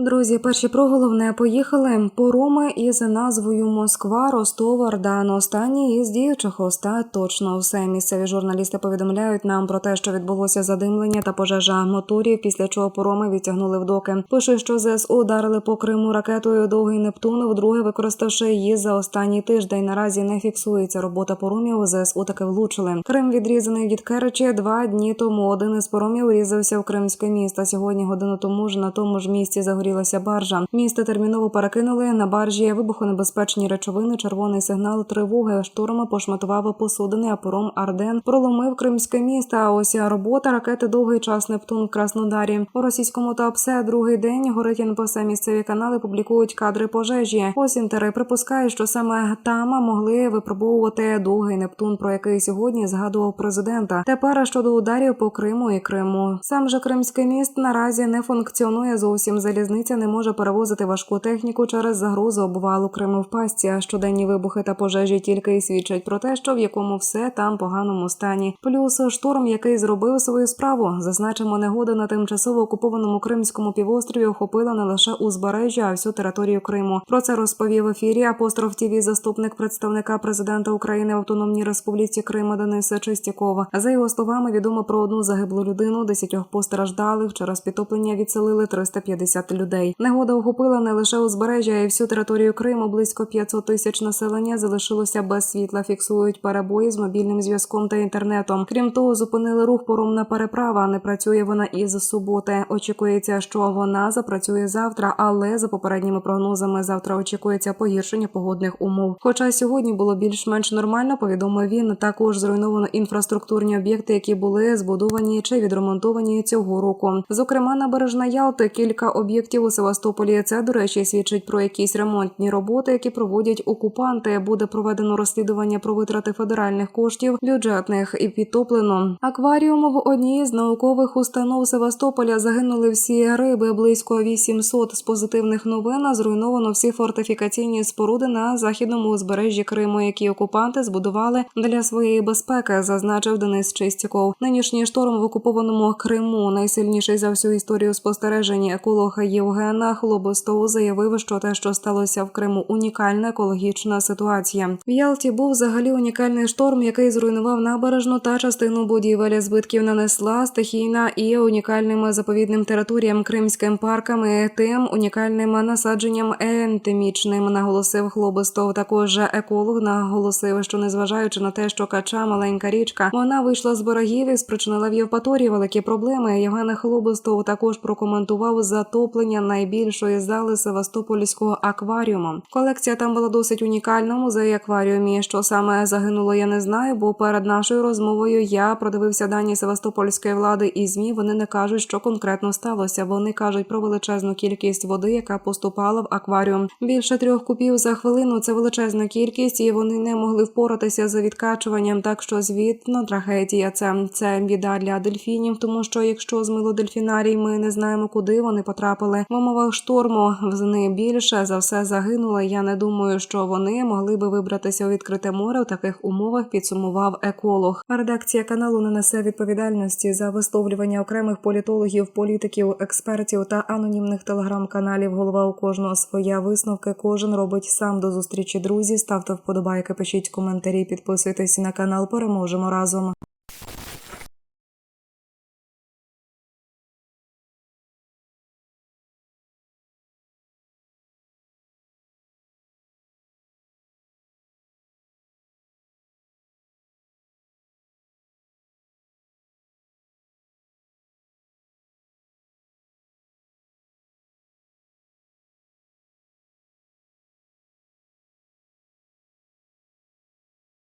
Друзі, перші про головне поїхали. Пороми із назвою Москва, Ростов, Ардан. Останні із діючих остаточно все. Місцеві журналісти повідомляють нам про те, що відбулося задимлення та пожежа моторів, після чого пороми відтягнули в доки. Пише, що ЗСУ ударили по Криму ракетою Довгий Нептун, вдруге використавши її за останній тиждень. Наразі не фіксується робота поромів. ЗСУ таки влучили. Крим відрізаний від Керечі два дні тому. Один із поромів урізався в Кримське місто. Сьогодні годину тому ж на тому ж місці загорілася баржа. Місто терміново перекинули на баржі вибухонебезпечні речовини. Червоний сигнал тривоги. Штурм пошматував посудини, а пором Арден проломив Кримське місто. А ось робота ракети довгий час Нептун в Краснодарі. У російському ТАПСЕ другий день горить НПС. Місцеві канали публікують кадри пожежі. Ось інтери припускають, що саме там могли випробовувати довгий Нептун, про який сьогодні згадував президента. Тепер щодо ударів по Криму і Криму. Сам же Кримський міст наразі не функціонує зовсім. Залізниця не може перевозити важку техніку через загрозу обвалу Криму в пастці. А щоденні вибухи та пожежі тільки й свідчать про те, що в якому все там поганому стані. Плюс шторм, який зробив свою справу. Зазначимо, негода на тимчасово окупованому Кримському півострові охопила не лише узбережжя, а всю територію Криму. Про це розповів в ефірі апостроф ТІВІ заступник представника президента України в Автономній Республіці Крим Денис Чистякова. За його словами, відомо про одну загиблу людину, десятьох постраждалих. Через підтоплення відселили 350 людей. Негода охопила не лише узбережжя, а й всю територію Криму. Близько 500 тисяч населення залишилося без світла. Фіксують перебої з мобільним зв'язком та інтернетом. Крім того, зупинили рух поромна переправа. Не працює вона із суботи. Очікується, що вона запрацює завтра, але за попередніми прогнозами завтра очікується погіршення погодних умов. Хоча сьогодні було більш-менш нормально, повідомив він. Також зруйновано інфраструктурні об'єкти, які були збудовані чи відремонтовані цього року. Зокрема, набережна Ялти, кілька об'єктів у Севастополі. Це до речі свідчить про якісь ремонтні роботи, які проводять окупанти. Буде проведено розслідування про витрати федеральних коштів бюджетних і підтоплено. Акваріум в одній з наукових установ Севастополя загинули всі риби. Близько 800 з позитивних новин. Зруйновано всі фортифікаційні споруди на західному узбережжі Криму, які окупанти збудували для своєї безпеки, зазначив Денис Чистяков. Нинішній шторм в окупованому Криму найсильніший за всю історію спостережень. Еколог Євгена Хлобостов заявив, що те, що сталося в Криму, унікальна екологічна ситуація. В Ялті був взагалі унікальний шторм, який зруйнував набережну та частину будівель. Збитків нанесла стихійна і унікальним заповідним територіям кримським парками, тим унікальним насадженням ентемічним, наголосив Хлобостов. Також еколог наголосив, що незважаючи на те, що кача маленька річка, вона вийшла з берегів і спричинила в Євпаторії великі проблеми. Євген Хлобостов також прокоментував затоплення найбільшої зали Севастопольського акваріуму. Колекція там була досить унікальна. в Музеї акваріумі. Що саме загинуло, я не знаю, бо перед нашою розмовою я продивився дані Севастопольської влади і змі. Вони не кажуть, що конкретно сталося. Вони кажуть про величезну кількість води, яка поступала в акваріум. Більше трьох кубів за хвилину. Це величезна кількість, і вони не могли впоратися за відкачуванням. Так що звітно трагедія. Це це біда для дельфінів, тому що якщо змило дельфінарій, ми не знаємо, куди вони потрапили. В умовах шторму вони більше за все загинули. Я не думаю, що вони могли би вибратися у відкрите море в таких умовах. Підсумував еколог. Редакція каналу не несе відповідальності за висловлювання окремих політологів, політиків, експертів та анонімних телеграм-каналів. Голова у кожного своя висновки. Кожен робить сам до зустрічі. Друзі, ставте вподобайки, пишіть коментарі, підписуйтесь на канал. Переможемо разом.